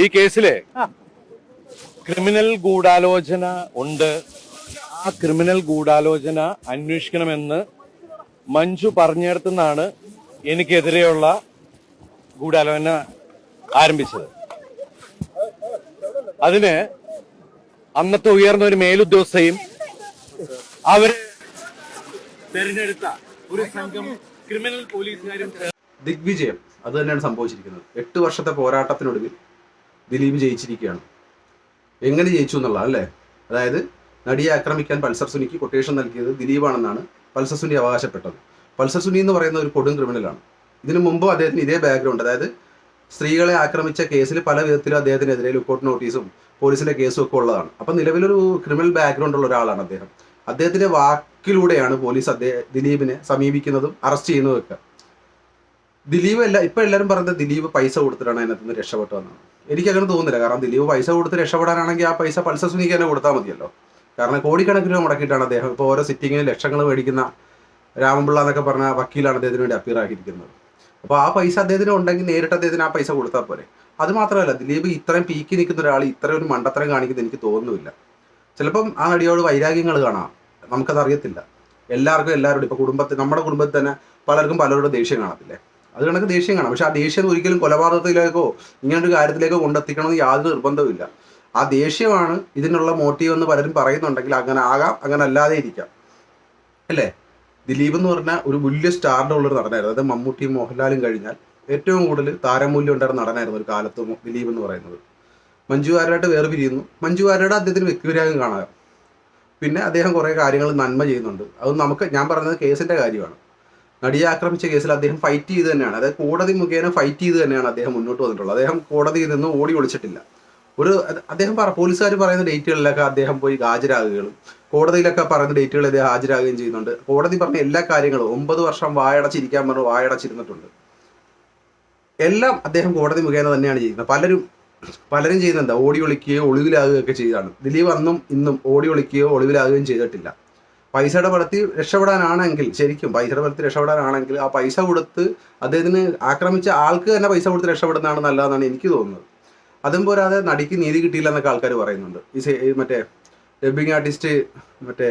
ഈ കേസിലെ ക്രിമിനൽ ഗൂഢാലോചന ഉണ്ട്. ആ ക്രിമിനൽ ഗൂഢാലോചന അന്വേഷിക്കണമെന്ന് മഞ്ജു പറഞ്ഞിടത്തുനിന്നാണ് എനിക്കെതിരെയുള്ള ഗൂഢാലോചന ആരംഭിച്ചത്. അതിന് അന്നത്തെ ഉയർന്ന ഒരു മേലുദ്യോഗസ്ഥയും അവർ തെരഞ്ഞെടുത്ത ഒരു സംഘം ക്രിമിനൽ പോലീസുകാരും ദിഗ്വിജയം അത് തന്നെയാണ് സംഭവിച്ചിരിക്കുന്നത്. എട്ട് വർഷത്തെ പോരാട്ടത്തിനൊടുവിൽ ദിലീപ് ജയിച്ചിരിക്കുകയാണ്. എങ്ങനെ ജയിച്ചു എന്നുള്ള അല്ലേ? അതായത് നടിയെ ആക്രമിക്കാൻ പൾസർ സുനിക്ക് കൊട്ടേഷൻ നൽകിയത് ദിലീപാണെന്നാണ് പൾസർ സുനി അവകാശപ്പെട്ടത്. പൾസർ സുനി എന്ന് പറയുന്ന ഒരു കൊടും ക്രിമിനലാണ് ഇതിനു മുമ്പും അദ്ദേഹത്തിന് ഇതേ ബാക്ക്ഗ്രൗണ്ട് അതായത് സ്ത്രീകളെ ആക്രമിച്ച കേസിൽ പല വിധത്തിലും അദ്ദേഹത്തിനെതിരെ ലുക്കൗട്ട് നോട്ടീസും പോലീസിലെ കേസും ഒക്കെ ഉള്ളതാണ്. അപ്പം നിലവിലൊരു ക്രിമിനൽ ബാക്ക്ഗ്രൗണ്ട് ഉള്ള ഒരാളാണ് അദ്ദേഹം. അദ്ദേഹത്തിന്റെ വാക്കിലൂടെയാണ് പോലീസ് അദ്ദേഹം ദിലീപിനെ സമീപിക്കുന്നതും അറസ്റ്റ് ചെയ്യുന്നതും ഒക്കെ ദിലീപ് എല്ലാ ഇപ്പൊ എല്ലാവരും പറയുന്നത് ദിലീപ് പൈസ കൊടുത്തിട്ടാണ് അതിനകത്ത് നിന്ന് രക്ഷപ്പെട്ടതെന്നാണ് എനിക്ക് അങ്ങനെ തോന്നുന്നില്ല. കാരണം ദിലീപ് പൈസ കൊടുത്ത് രക്ഷപ്പെടാനാണെങ്കിൽ ആ പൈസ പൾസർ സുനിക്ക് തന്നെ കൊടുത്താൽ മതിയല്ലോ. കാരണം കോടിക്കണക്കിന് രൂപ മുടക്കിയിട്ടാണ് അദ്ദേഹം ഇപ്പോൾ ഓരോ സിറ്റിങ്ങിന് ലക്ഷങ്ങൾ മേടിക്കുന്ന രാമപിള്ള എന്നൊക്കെ പറഞ്ഞ വക്കീലാണ് അദ്ദേഹത്തിന് വേണ്ടി അപ്പീർ ആക്കിയിരിക്കുന്നത്. അപ്പോൾ ആ പൈസ അദ്ദേഹത്തിന് ഉണ്ടെങ്കിൽ നേരിട്ട് അദ്ദേഹത്തിന് ആ പൈസ കൊടുത്താൽ പോരെ. അത് മാത്രമല്ല ദിലീപ് ഇത്രയും പീക്കി നിൽക്കുന്ന ഒരാൾ ഇത്രയും ഒരു മണ്ടത്തരം കാണിക്കുന്നത് എനിക്ക് തോന്നുന്നില്ല. ചിലപ്പം ആ നടിയോട് വൈരാഗ്യങ്ങൾ കാണാം. നമുക്കത് അറിയത്തില്ല എല്ലാവർക്കും എല്ലാവരോടും ഇപ്പൊ കുടുംബത്തിൽ നമ്മുടെ കുടുംബത്തിൽ തന്നെ പലർക്കും പലരോടും ദേഷ്യം കാണത്തില്ലേ? അത് കണക്ക് ദേഷ്യം കാണാം. പക്ഷെ ആ ദേഷ്യം ഒരിക്കലും കൊലപാതകത്തിലേക്കോ ഇങ്ങനൊരു കാര്യത്തിലേക്കോ കൊണ്ടെത്തിക്കണമെന്ന് യാതൊരു നിർബന്ധവുമില്ല. ആ ദേഷ്യമാണ് ഇതിനുള്ള മോട്ടീവ് എന്ന് പലരും പറയുന്നുണ്ടെങ്കിൽ അങ്ങനെ ആകാം അങ്ങനെ അല്ലാതെ ഇരിക്കാം. അല്ലേ? ദിലീപ് എന്ന് പറഞ്ഞാൽ ഒരു വലിയ സ്റ്റാറിന്റെ ഉള്ളൊരു നടനായിരുന്നു. അതായത് മമ്മൂട്ടിയും മോഹൻലാലും കഴിഞ്ഞാൽ ഏറ്റവും കൂടുതൽ താരമൂല്യം ഉണ്ടായിരുന്ന നടനായിരുന്നു ഒരു കാലത്ത് ദിലീപ് എന്ന് പറയുന്നത്. മഞ്ജു വേറെ പിരിയുന്നു മഞ്ജു വാര്യരുടെ അദ്ദേഹത്തിന് വ്യക്തിപരാഗം കാണാം. പിന്നെ അദ്ദേഹം കുറേ കാര്യങ്ങൾ നന്മ ചെയ്യുന്നുണ്ട്. അത് നമുക്ക് ഞാൻ പറയുന്നത് കേസിന്റെ കാര്യമാണ്. നടിയെ ആക്രമിച്ച കേസിൽ അദ്ദേഹം ഫൈറ്റ് ചെയ്ത് തന്നെയാണ്. അതായത് കോടതി മുഖേന ഫൈറ്റ് ചെയ്ത് തന്നെയാണ് അദ്ദേഹം മുന്നോട്ട് വന്നിട്ടുള്ളത്. അദ്ദേഹം കോടതിയിൽ നിന്ന് ഓടി ഒളിച്ചിട്ടില്ല. ഒരു അദ്ദേഹം പറ പോലീസുകാർ പറയുന്ന ഡേറ്റുകളിലൊക്കെ അദ്ദേഹം പോയി ഹാജരാകുകയും കോടതിയിലൊക്കെ പറയുന്ന ഡേറ്റുകളിൽ അദ്ദേഹം ഹാജരാകുകയും ചെയ്യുന്നുണ്ട്. കോടതി പറഞ്ഞ എല്ലാ കാര്യങ്ങളും ഒമ്പത് വർഷം വായടച്ചിരിക്കാൻ പറഞ്ഞു വായടച്ചിരുന്നിട്ടുണ്ട്. എല്ലാം അദ്ദേഹം കോടതി മുഖേന തന്നെയാണ് ചെയ്യുന്നത്. പലരും പലരും ചെയ്യുന്നത് എന്താ? ഓടി ഒളിക്കുകയോ ഒളിവിലാകുകയൊക്കെ ചെയ്താണ്. ദിലീപ് അന്നും ഇന്നും ഓടി ഒളിക്കുകയോ ഒളിവിലാകുകയും ചെയ്തിട്ടില്ല. പൈസയുടെ പടത്തിൽ രക്ഷപ്പെടാനാണെങ്കിൽ ശരിക്കും പൈസയുടെ പടത്തിൽ രക്ഷപ്പെടാനാണെങ്കിൽ ആ പൈസ കൊടുത്ത് അദ്ദേഹത്തിന് ആക്രമിച്ച ആൾക്ക് തന്നെ പൈസ കൊടുത്ത് രക്ഷപ്പെടുന്നതാണ് നല്ലതെന്നാണ് എനിക്ക് തോന്നുന്നത്. അതും പോരാതെ നടിക്ക് നീതി കിട്ടിയില്ല എന്നൊക്കെ ആൾക്കാർ പറയുന്നുണ്ട്. ഈ മറ്റേ ഡബിങ് ആർട്ടിസ്റ്റ് മറ്റേ